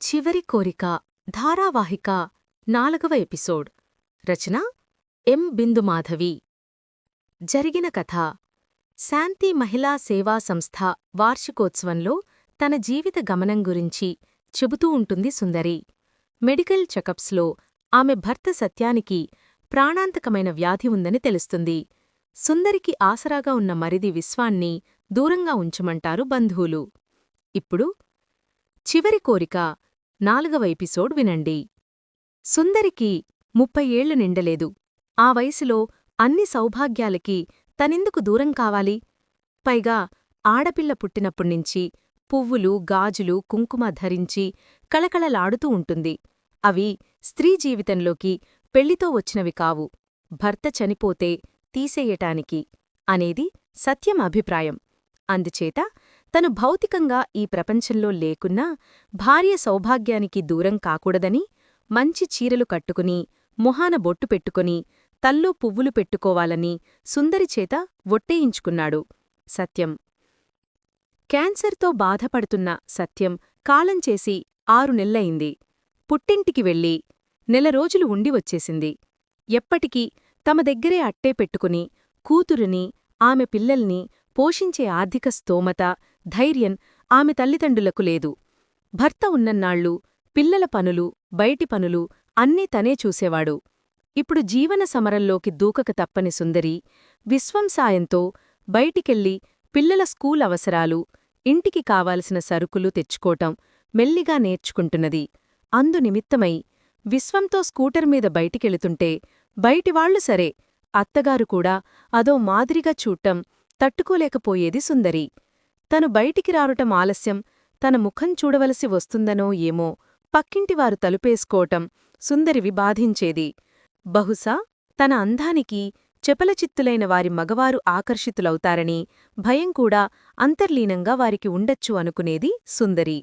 చివరి కోరిక ధారావాహిక నాలుగవ ఎపిసోడ్. రచన ఎం. బిందుమాధవి. జరిగిన కథ. శాంతి మహిళా సేవా సంస్థ వార్షికోత్సవంలో తన జీవిత గమనం గురించి చెబుతూ ఉంటుంది సుందరి. మెడికల్ చెకప్స్లో ఆమె భర్త సత్యానికి ప్రాణాంతకమైన వ్యాధి ఉందని తెలుస్తుంది. సుందరికి ఆసరాగా ఉన్న మరిది విశ్వాన్ని దూరంగా ఉంచమంటారు బంధువులు. ఇప్పుడు చివరి కోరిక నాలుగవ ఎపిసోడ్ వినండి. సుందరికి ముప్పై ఏళ్ళు నిండలేదు. ఆ వయసులో అన్ని సౌభాగ్యాలకి తనెందుకు దూరం కావాలి? పైగా ఆడపిల్ల పుట్టినప్పుడ్నించి పువ్వులు గాజులు కుంకుమ ధరించి కళకళలాడుతూ ఉంటుంది. అవి స్త్రీ జీవితంలోకి పెళ్ళితో వచ్చినవి కావు. భర్త చనిపోతే తీసేయటానికి అనేది సత్యం అభిప్రాయం. అందుచేత తను భౌతికంగా ఈ ప్రపంచంలో లేకున్నా భార్య సౌభాగ్యానికి దూరం కాకూడదని మంచి చీరలు కట్టుకుని మొహాన బొట్టు పెట్టుకుని తల్లో పువ్వులు పెట్టుకోవాలని సుందరిచేత ఒట్టేయించుకున్నాడు సత్యం. క్యాన్సర్తో బాధపడుతున్న సత్యం కాలంచేసి ఆరు నెల్లయింది. పుట్టింటికి వెళ్ళి నెల రోజులు ఉండి వచ్చేసింది. ఎప్పటికీ తమ దగ్గరే అట్టే పెట్టుకుని కూతురుని ఆమె పిల్లల్ని పోషించే ఆర్థిక స్తోమత ధైర్యం ఆమె తల్లిదండ్రులకు లేదు. భర్త ఉన్నన్నాళ్ళు పిల్లల పనులు బయటి పనులు అన్నీ తనే చూసేవాడు. ఇప్పుడు జీవన సమరంలోకి దూకక తప్పని సుందరి విశ్వం సాయంతో బయటికెళ్ళి పిల్లల స్కూల్ అవసరాలు ఇంటికి కావాల్సిన సరుకులు తెచ్చుకోటం మెల్లిగా నేర్చుకుంటున్నది. అందు నిమిత్తమై విశ్వంతో స్కూటర్ మీద బయటికెళుతుంటే బయటివాళ్ళు సరే అత్తగారు కూడా అదో మాదిరిగా చూట్టం తట్టుకోలేకపోయేది సుందరి. తను బయటికి రావటం ఆలస్యం తన ముఖం చూడవలసి వస్తుందనో ఏమో పక్కింటివారు తలుపేసుకోవటం సుందరివి బాధించేది. బహుశా తన అందానికి చెపలచిత్తులైన వారి మగవారు ఆకర్షితులవుతారని భయం కూడా అంతర్లీనంగా వారికి ఉండొచ్చు అనుకునేది సుందరి.